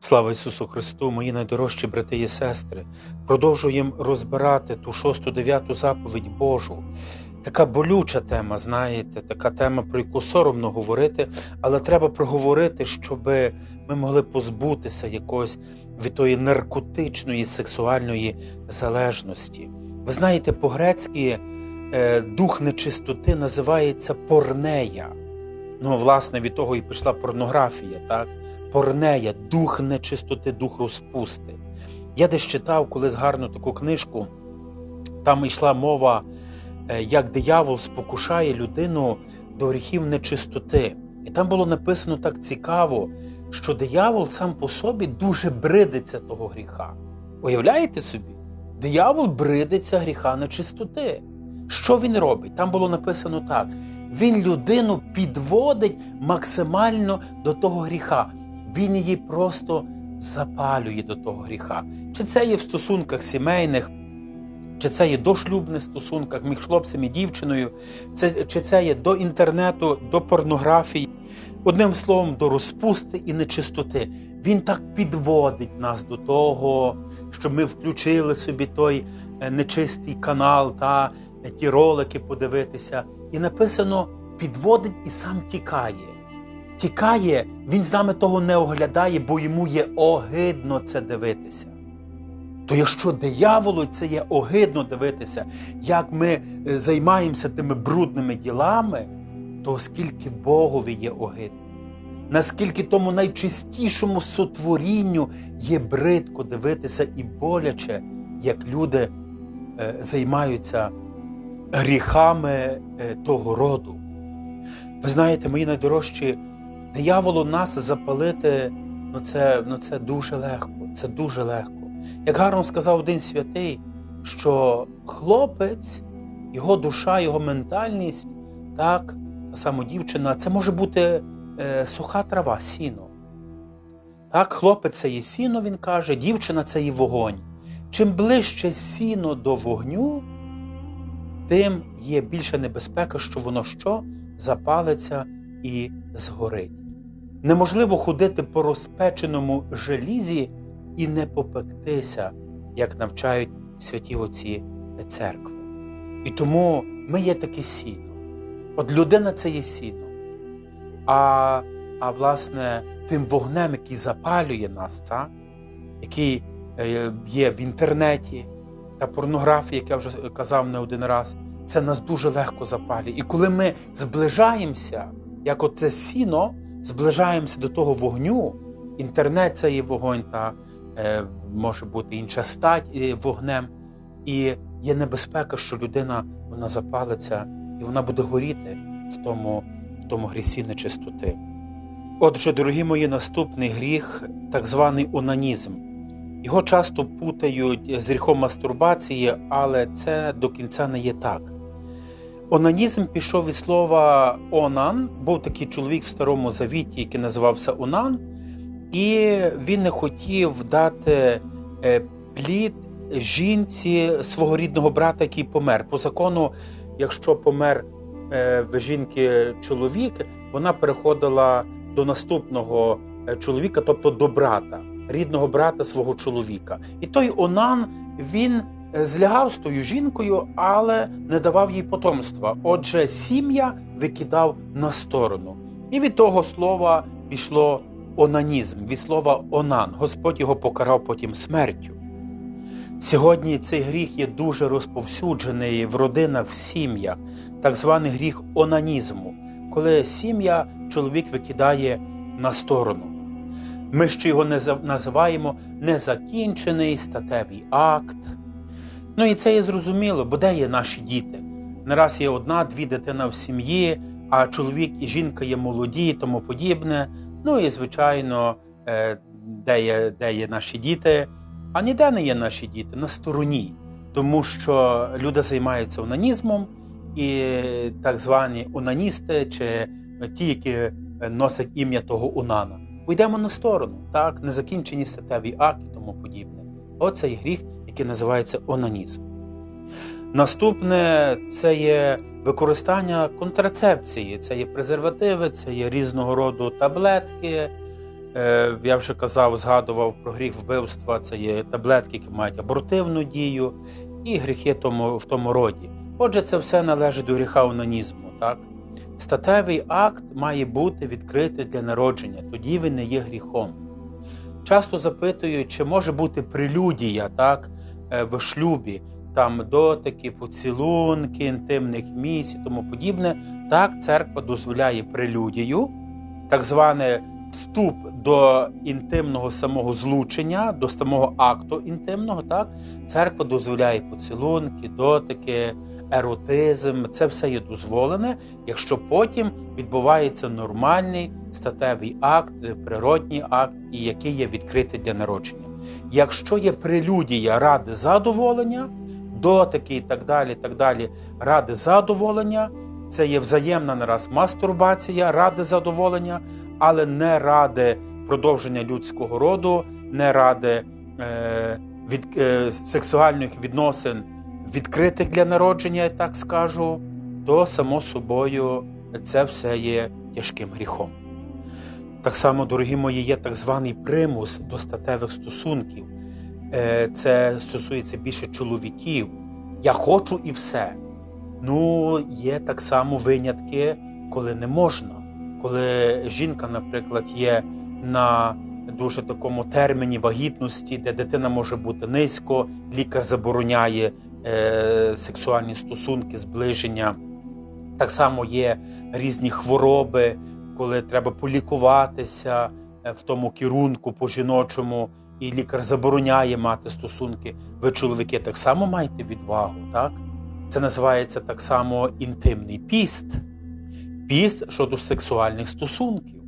Слава Ісусу Христу, мої найдорожчі брати і сестри. Продовжуємо розбирати ту шосту дев'яту заповідь Божу. Така болюча тема, знаєте, така тема, про яку соромно говорити, але треба проговорити, щоб ми могли позбутися якогось від тої наркотичної сексуальної залежності. Ви знаєте, по-грецьки е, дух нечистоти називається порнея. Ну, власне, від того і пішла порнографія, так? Порнея, дух нечистоти, дух розпусти. Я десь читав колись гарну таку книжку, там йшла мова, е, як диявол спокушає людину до гріхів нечистоти. І там було написано так цікаво, що диявол сам по собі дуже бридиться того гріха. Уявляєте собі? Диявол бридиться гріха нечистоти. Що він робить? Там було написано так: він людину підводить максимально до того гріха. Він її просто запалює до того гріха. Чи це є в стосунках сімейних, чи це є до шлюбних стосунках між хлопцем і дівчиною, це, чи це є до інтернету, до порнографії, одним словом, до розпусти і нечистоти. Він так підводить нас до того, щоб ми включили собі той е, нечистий канал та е, ті ролики подивитися. І написано: підводить і сам тікає. Тікає, він з нами того не оглядає, бо йому є огидно це дивитися. То якщо дияволу це є огидно дивитися, як ми е, займаємося тими брудними ділами, то оскільки Богові є огидно, наскільки тому найчистішому сотворінню є бридко дивитися і боляче, як люди е, займаються гріхами е, того роду. Ви знаєте, мої найдорожчі, дияволу нас запалити, ну це, ну це дуже легко, це дуже легко. Як гарно сказав один святий, що хлопець, його душа, його ментальність, так, та сама дівчина, це може бути е, суха трава, сіно. Так, хлопець це є сіно, він каже, дівчина це є вогонь. Чим ближче сіно до вогню, тим є більша небезпека, що воно що запалиться і згорить. Неможливо ходити по розпеченому желізі і не попектися, як навчають святі отці церкви. І тому ми є таке сіно. От людина це є сіно. А, а власне, тим вогнем, який запалює нас, та, який е, є в інтернеті, та порнографія, як я вже казав не один раз, це нас дуже легко запалює. І коли ми зближаємося, як оце сіно, зближаємося до того вогню, інтернет це є вогонь, та е, може бути інша стать е, вогнем. І є небезпека, що людина вона запалиться і вона буде горіти в тому, в тому грісі нечистоти. Отже, дорогі мої, наступний гріх, так званий онанізм. Його часто путають з гріхом мастурбації, але це до кінця не є так. Онанізм пішов від слова онан, був такий чоловік в Старому Завіті, який називався Онан, і він не хотів дати е, плід жінці свого рідного брата, який помер. По закону, якщо помер е, в жінки чоловік, вона переходила до наступного е, чоловіка, тобто до брата, рідного брата свого чоловіка. І той Онан він злягав з тою жінкою, але не давав їй потомства. Отже, сім'я викидав на сторону. І від того слова пішло онанізм, від слова онан. Господь його покарав потім смертю. Сьогодні цей гріх є дуже розповсюджений в родинах, в сім'ях, так званий гріх онанізму, коли сім'я чоловік викидає на сторону. Ми ще його називаємо незакінчений статевий акт. Ну і це є зрозуміло, бо де є наші діти? Не раз є одна-дві дитина в сім'ї, а чоловік і жінка є молоді і тому подібне. Ну і, звичайно, е, де є, де є наші діти, а ніде не є наші діти на стороні, тому що люди займаються онанізмом, і так звані онаністи, чи ті, які носять ім'я того Унана. Уйдемо на сторону, так, незакінчені статеві акти тому подібне. Оцей гріх, який називається онанізм. Наступне це є використання контрацепції, це є презервативи, це є різного роду таблетки, Е, Я вже казав, згадував про гріх вбивства. Це є таблетки, які мають абортивну дію, і гріхи тому, в тому роді. Отже, це все належить до гріха онанізму. Так? Статевий акт має бути відкритий для народження, тоді він не є гріхом. Часто запитують, чи може бути прелюдія так, е, в шлюбі, там дотики, поцілунки, інтимних місць і тому подібне. Так, церква дозволяє прелюдію, так зване вступ до інтимного самого злучення, до самого акту інтимного. Так, церква дозволяє поцілунки, дотики, еротизм. Це все є дозволене, якщо потім відбувається нормальний статевий акт, природній акт, і який є відкритий для народження. Якщо є прелюдія ради задоволення, дотики і так далі, так далі, ради задоволення, це є взаємна нараз мастурбація, ради задоволення, але не ради продовження людського роду, не ради е, від, е, сексуальних відносин відкритих для народження, я так скажу, то само собою це все є тяжким гріхом. Так само, дорогі мої, є так званий примус до статевих стосунків. Е, Це стосується більше чоловіків. Я хочу і все. Ну, є так само винятки, коли не можна. Коли жінка, наприклад, є на дуже такому терміні вагітності, де дитина може бути низько, лікар забороняє е, сексуальні стосунки, зближення. Так само є різні хвороби, коли треба полікуватися е, в тому керунку по жіночому, і лікар забороняє мати стосунки. Ви, чоловіки, так само маєте відвагу, так? Це називається так само інтимний піст. Піст щодо сексуальних стосунків.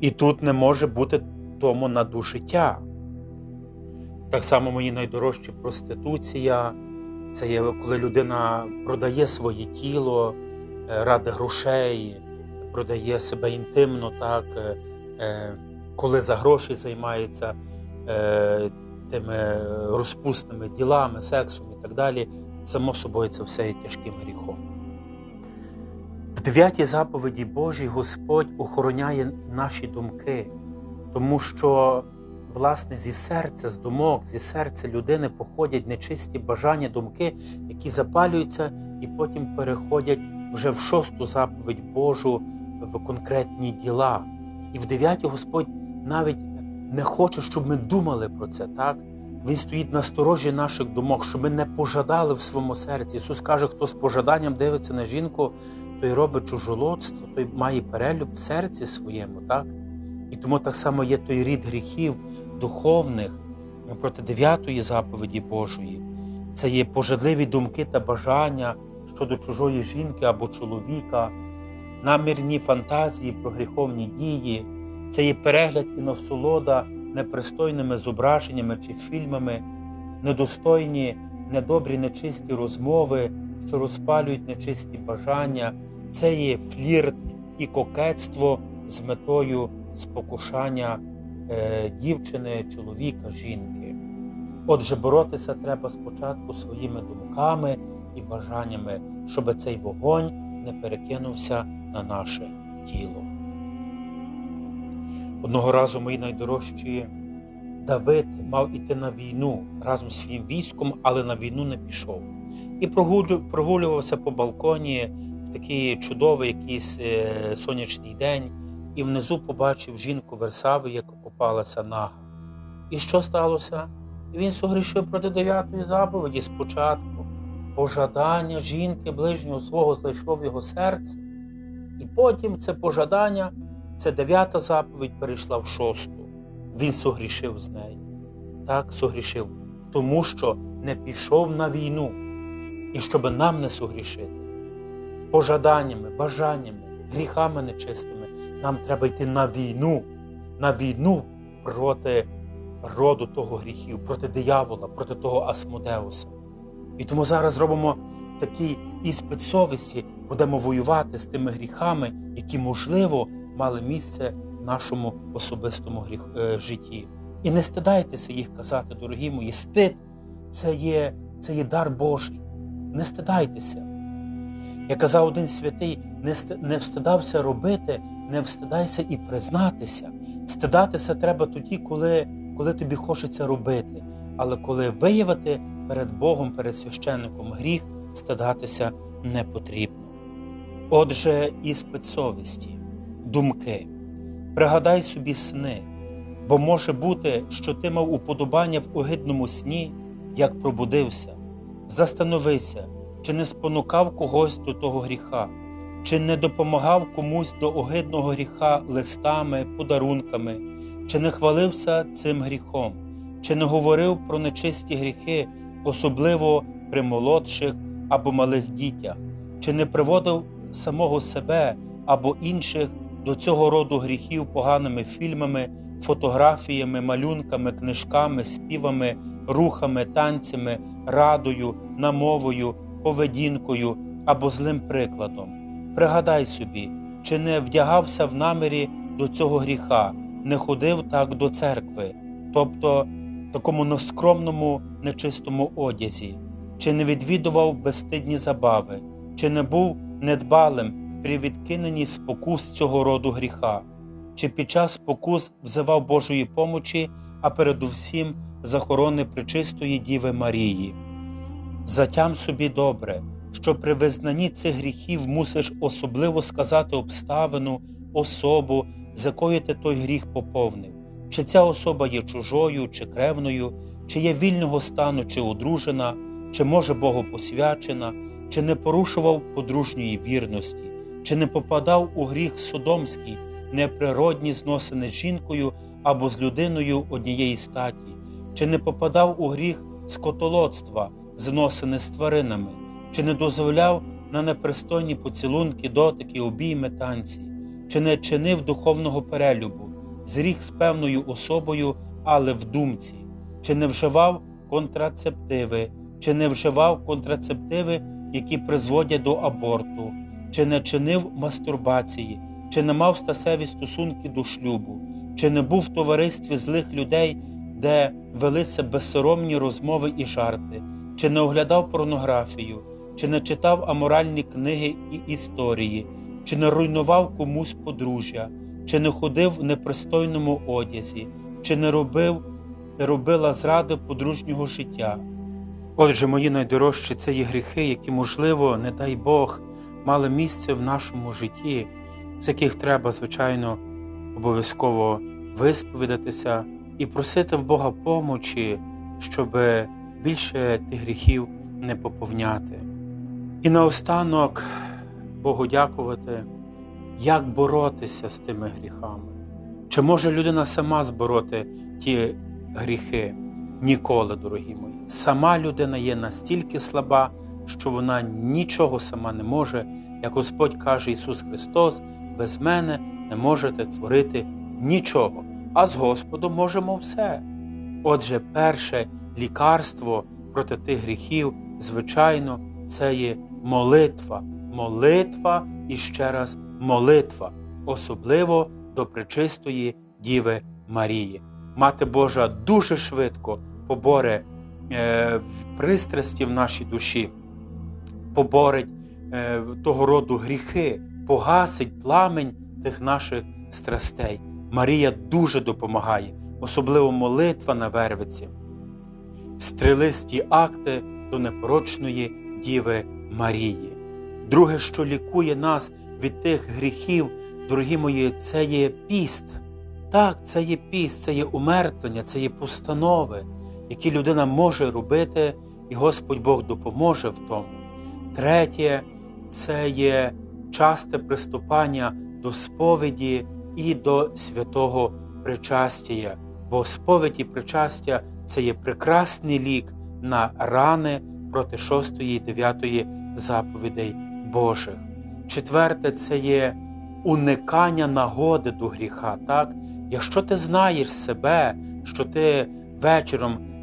І тут не може бути тому надужиття. Так само мої найдорожчі проституція. Це є коли людина продає своє тіло е, ради грошей, продає себе інтимно, так, е, е, коли за гроші займається тими розпусними ділами, сексом і так далі. Само собою це все є тяжким гріхом. В дев'ятій заповіді Божій Господь охороняє наші думки, тому що, власне, зі серця, з думок, зі серця людини походять нечисті бажання, думки, які запалюються і потім переходять вже в шосту заповідь Божу в конкретні діла. І в дев'ятій Господь навіть не хоче, щоб ми думали про це, так? Він стоїть на сторожі наших думок, щоб ми не пожадали в своєму серці. Ісус каже, хто з пожаданням дивиться на жінку, той робить чужолодство, той має перелюб в серці своєму, так? І тому так само є той рід гріхів духовних проти дев'ятої заповіді Божої. Це є пожадливі думки та бажання щодо чужої жінки або чоловіка, намірні фантазії про гріховні дії, це є перегляд і насолода непристойними зображеннями чи фільмами, недостойні, недобрі, нечисті розмови, що розпалюють нечисті бажання, це є флірт і кокетство з метою спокушання е, дівчини, чоловіка, жінки. Отже, боротися треба спочатку своїми думками і бажаннями, щоб цей вогонь не перекинувся на наше тіло. Одного разу мої найдорожчі Давид мав іти на війну разом з своїм військом, але на війну не пішов. І прогулювався по балконі в такий чудовий якийсь е, сонячний день, і внизу побачив жінку Версаву, яка попалася нага. І що сталося? Він согрішив проти дев'ятої заповіді спочатку. Пожадання жінки ближнього свого знайшло в його серце. І потім це пожадання це дев'ята заповідь перейшла в шосту. Він согрішив з нею. Так, согрішив, тому що не пішов на війну, і щоб нам не согрішити. Пожаданнями, бажаннями, гріхами нечистими нам треба йти на війну, на війну проти роду того гріхів, проти диявола, проти того Асмодеуса. І тому зараз зробимо такий іспит совісті, будемо воювати з тими гріхами, які, можливо, мали місце в нашому особистому гріх, е, житті. І не стидайтеся їх казати, дорогі мої. Стид це є, це є дар Божий. Не стидайтеся. Як казав один святий, не не встидався робити, не встидайся і признатися. Стидатися треба тоді, коли, коли тобі хочеться робити, але коли виявити перед Богом, перед священником гріх, стидатися не потрібно. Отже, іспит совісті, думки, пригадай собі сни, бо може бути, що ти мав уподобання в огидному сні, як пробудився. Застановися, чи не спонукав когось до того гріха, чи не допомагав комусь до огидного гріха листами, подарунками, чи не хвалився цим гріхом, чи не говорив про нечисті гріхи, особливо при молодших або малих дітях, чи не приводив самого себе або інших до цього роду гріхів поганими фільмами, фотографіями, малюнками, книжками, співами, рухами, танцями, радою, намовою, поведінкою або злим прикладом. Пригадай собі, чи не вдягався в намірі до цього гріха, не ходив так до церкви, тобто в такому нескромному, нечистому одязі, чи не відвідував безстидні забави, чи не був недбалим при відкиненні спокус цього роду гріха, чи під час спокус взивав Божої помочі, а передусім захорони причистої Діви Марії. Затям собі добре, що при визнанні цих гріхів мусиш особливо сказати обставину, особу, з якою ти той гріх поповнив, чи ця особа є чужою, чи кревною, чи є вільного стану, чи одружена, чи може Богу посвячена, чи не порушував подружньої вірності, чи не попадав у гріх содомський, неприродні зносини з жінкою або з людиною однієї статі, чи не попадав у гріх скотолодства, зносини з тваринами, чи не дозволяв на непристойні поцілунки, дотики, обійми танці, чи не чинив духовного перелюбу, зріг з певною особою, але в думці, чи не вживав контрацептиви, чи не вживав контрацептиви, які призводять до аборту, чи не чинив мастурбації, чи не мав стасеві стосунки до шлюбу, чи не був в товаристві злих людей, де велися безсоромні розмови і жарти, чи не оглядав порнографію, чи не читав аморальні книги і історії, чи не руйнував комусь подружжя, чи не ходив в непристойному одязі, чи не робив, не робила зради подружнього життя. Отже, мої найдорожчі це є гріхи, які, можливо, не дай Бог, мали місце в нашому житті, з яких треба, звичайно, обов'язково висповідатися і просити в Бога помочі, щоб більше тих гріхів не поповняти. І наостанок Богу дякувати, як боротися з тими гріхами. Чи може людина сама збороти ті гріхи? Ніколи, дорогі мої. Сама людина є настільки слаба, що вона нічого сама не може, як Господь каже Ісус Христос, без мене не можете творити нічого, а з Господом можемо все. Отже, перше лікарство проти тих гріхів, звичайно, це є молитва, молитва і ще раз молитва, особливо до пречистої Діви Марії. Мати Божа дуже швидко поборе пристрасті в нашій душі, поборить е, того роду гріхи, погасить пламень тих наших страстей. Марія дуже допомагає, особливо молитва на вервиці, стрілисті акти до непорочної Діви Марії. Друге, що лікує нас від тих гріхів, дорогі мої, це є піст. Так, це є піст, це є умертвення, це є постанови, які людина може робити, і Господь Бог допоможе в тому. Третє це є часте приступання до сповіді і до святого причастя, бо сповідь і причастя це є прекрасний лік на рани проти шостої і дев'ятої заповідей Божих. Четверте це є уникання нагоди до гріха. так? Якщо ти знаєш себе, що ти вечором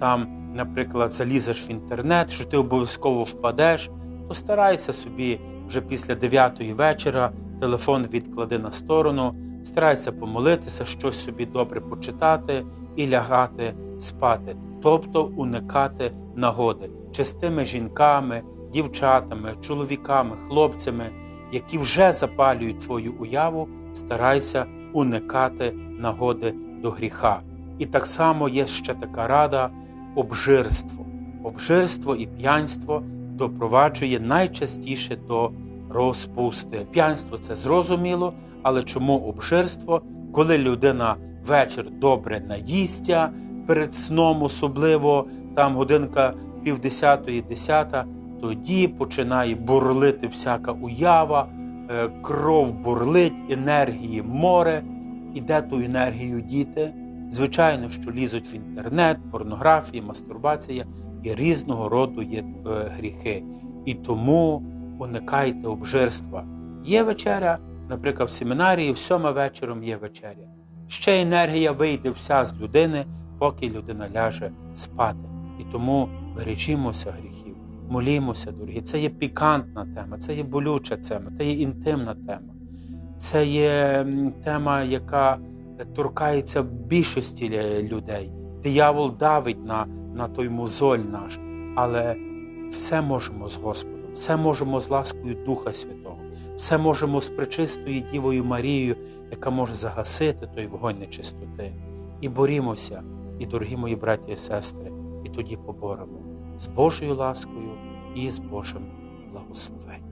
там, наприклад, залізеш в інтернет, що ти обов'язково впадеш, то старайся собі вже після 9 вечора телефон відклади на сторону, старайся помолитися, щось собі добре почитати і лягати спати, тобто уникати нагоди чи з тими жінками, дівчатами, чоловіками, хлопцями, які вже запалюють твою уяву, старайся уникати нагоди до гріха. І так само є ще така рада обжирство. Обжирство і п'янство допроваджує найчастіше до розпусти. П'янство це зрозуміло, але чому обжирство, коли людина вечір добре наїстя перед сном, особливо там годинка півдесятої, десята, тоді починає бурлити всяка уява, е, кров бурлить, енергії море. І де ту енергію діти? Звичайно, що лізуть в інтернет, порнографія, мастурбація і різного роду є е, гріхи. І тому уникайте обжирства. Є вечеря, наприклад, в семінарії в сьома вечором є вечеря. Ще енергія вийде вся з людини, поки людина ляже спати. І тому бережімося гріхів, молімося, дорогі. Це є пікантна тема, це є болюча тема, це є інтимна тема. Це є тема, яка торкається більшості людей. Диявол давить на, на той мозоль наш, але все можемо з Господом, все можемо з ласкою Духа Святого, все можемо з пречистою Дівою Марією, яка може загасити той вогонь нечистоти. І борімося, і дорогі мої браті і сестри, і тоді поборемо з Божою ласкою і з Божим благословенням.